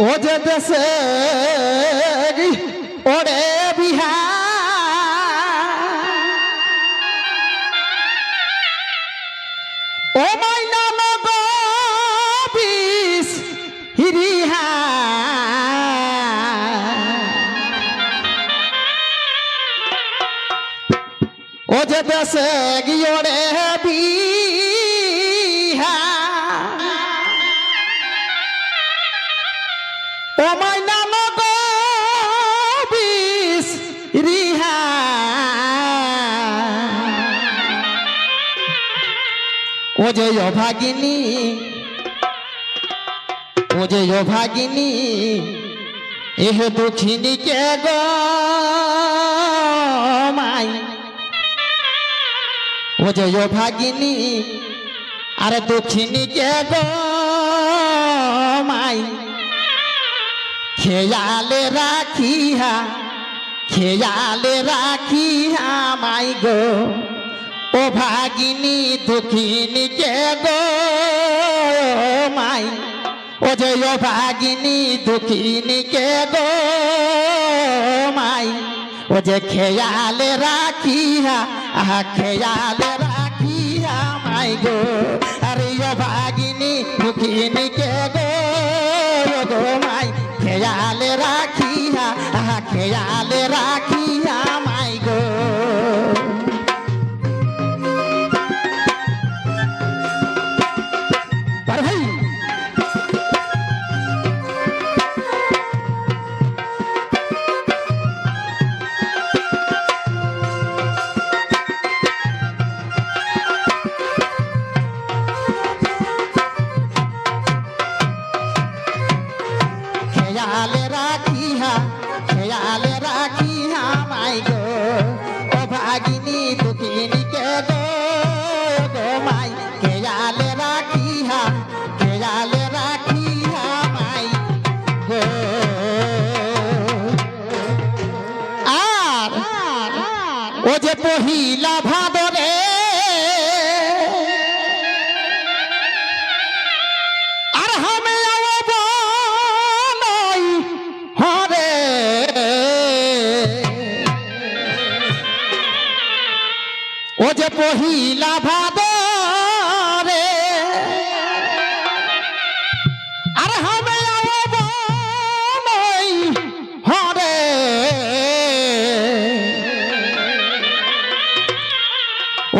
ও যে দেশে ওরে ও যে দেশে গিয়োরে বিহার ও যে অভাগিনী ও যে অভাগিনী দুঃখিনী কে গো ও যে অভাগিনী আরে দুঃখিনী কে গো মাই? খেয়ালে রাখিহা খেয়ালে রাখিহা মাই গো। ও ভাগিনী, দুঃখিনী কে গো মাই? ও যে ও ভাগিনী, দুঃখিনী কে গো মাই? ও যে খেয়ালে রাখিহা খেয়ালে রাখিহা মাই গো আরে ভাগিনী দুঃখিনী পহিলা ভাদরে আর হামে হরে। ও যে পহিলা ভাদরে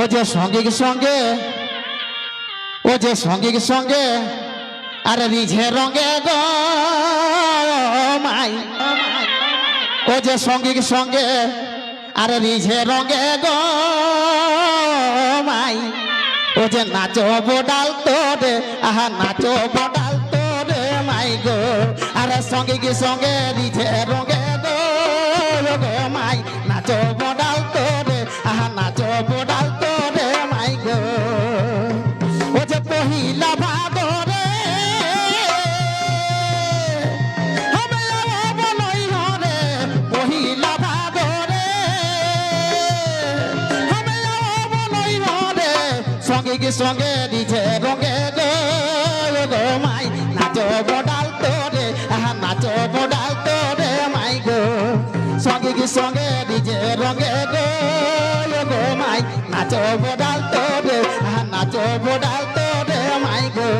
ও যে সঙ্গীক সঙ্গে, ও যে সঙ্গীক সঙ্গে, আরে রিঝে রঙে গো মাই, ও যে সঙ্গীক সঙ্গে, আরে রিঝে রঙে গো মাই, ও যে নাচো বডাল তোরে, আহা নাচো বডাল তোরে মাই গো, আরে সঙ্গীক সঙ্গে, রিঝে রঙে সঙ্গে কি সঙ্গে দিছে রঙে গো মাই। নাচো বডাল তোরে আহা, নাচো বডাল তোরে মাই গো। সঙ্গে কি সঙ্গে দিছে রঙে গো মাই। নাচো বডাল তোরে আহা, নাচো বডাল তোরে মাই গো।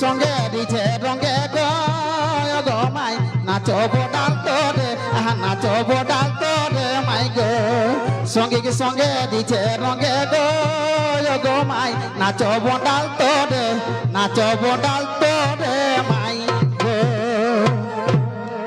সঙ্গে দিছে রঙে গো মাই, নাচো বডাল তোরে, আহা, নাচো তোরে, মাই গো। সঙ্গে সঙ্গে দিছে রঙে গো গো মাই, নাচো বডাল তোরে, নাচো বডাল তোরে